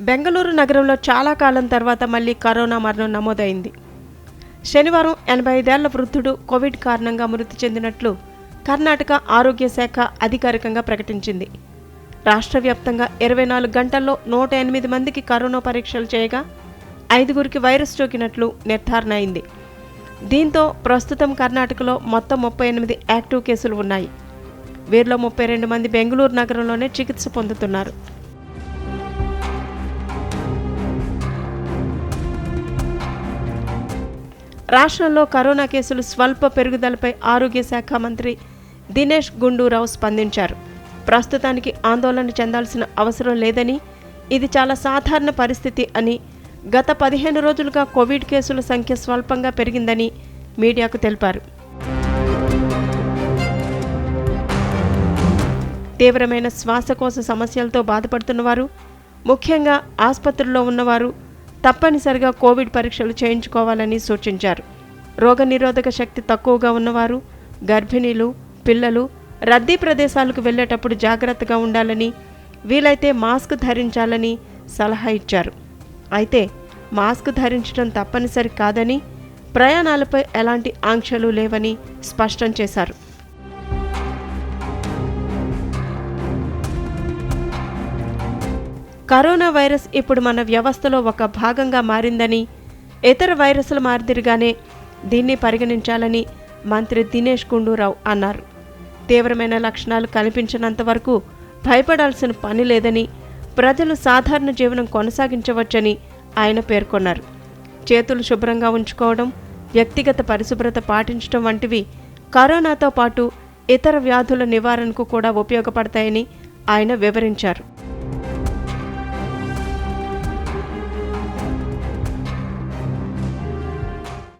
బెంగళూరు నగరంలో చాలా కాలం తర్వాత మళ్ళీ కరోనా మరణం నమోదైంది. శనివారం ఎనభై ఐదేళ్ళ వృద్ధుడు కోవిడ్ కారణంగా మృతి చెందినట్లు కర్ణాటక ఆరోగ్య శాఖ అధికారికంగా ప్రకటించింది. రాష్ట్ర వ్యాప్తంగా ఇరవై నాలుగు గంటల్లో నూట ఎనిమిది మందికి కరోనా పరీక్షలు చేయగా ఐదుగురికి వైరస్ సోకినట్లు నిర్ధారణ అయింది. దీంతో ప్రస్తుతం కర్ణాటకలో మొత్తం ముప్పై ఎనిమిది యాక్టివ్ కేసులు ఉన్నాయి. వీరిలో ముప్పై రెండు మంది బెంగళూరు నగరంలోనే చికిత్స పొందుతున్నారు. రాష్ట్రంలో కరోనా కేసులు స్వల్ప పెరుగుదలపై ఆరోగ్య శాఖ మంత్రి దినేష్ గుండూరావు స్పందించారు. ప్రస్తుతానికి ఆందోళన చెందాల్సిన అవసరం లేదని ఇది చాలా సాధారణ పరిస్థితి అని గత పదిహేను రోజులుగా కోవిడ్ కేసుల సంఖ్య స్వల్పంగా పెరిగిందని మీడియాకు తెలిపారు. తీవ్రమైన శ్వాసకోశ సమస్యలతో బాధపడుతున్నవారు ముఖ్యంగా ఆసుపత్రుల్లో ఉన్నవారు తప్పనిసరిగా కోవిడ్ పరీక్షలు చేయించుకోవాలని సూచించారు. రోగనిరోధక శక్తి తక్కువగా ఉన్నవారు గర్భిణీలు పిల్లలు రద్దీ ప్రదేశాలకు వెళ్ళేటప్పుడు జాగ్రత్తగా ఉండాలని వీలైతే మాస్క్ ధరించాలని సలహా ఇచ్చారు. అయితే మాస్క్ ధరించడం తప్పనిసరి కాదని ప్రయాణాలపై ఎలాంటి ఆంక్షలు లేవని స్పష్టం చేశారు. కరోనా వైరస్ ఇప్పుడు మన వ్యవస్థలో ఒక భాగంగా మారిందని ఇతర వైరస్ల మాదిరిగానే దీన్ని పరిగణించాలని మంత్రి దినేష్ గుండూరావు అన్నారు. తీవ్రమైన లక్షణాలు కనిపించినంత వరకు భయపడాల్సిన పని లేదని ప్రజలు సాధారణ జీవనం కొనసాగించవచ్చని ఆయన పేర్కొన్నారు. చేతులు శుభ్రంగా ఉంచుకోవడం వ్యక్తిగత పరిశుభ్రత పాటించడం వంటివి కరోనాతో పాటు ఇతర వ్యాధుల నివారణకు కూడా ఉపయోగపడతాయని ఆయన వివరించారు.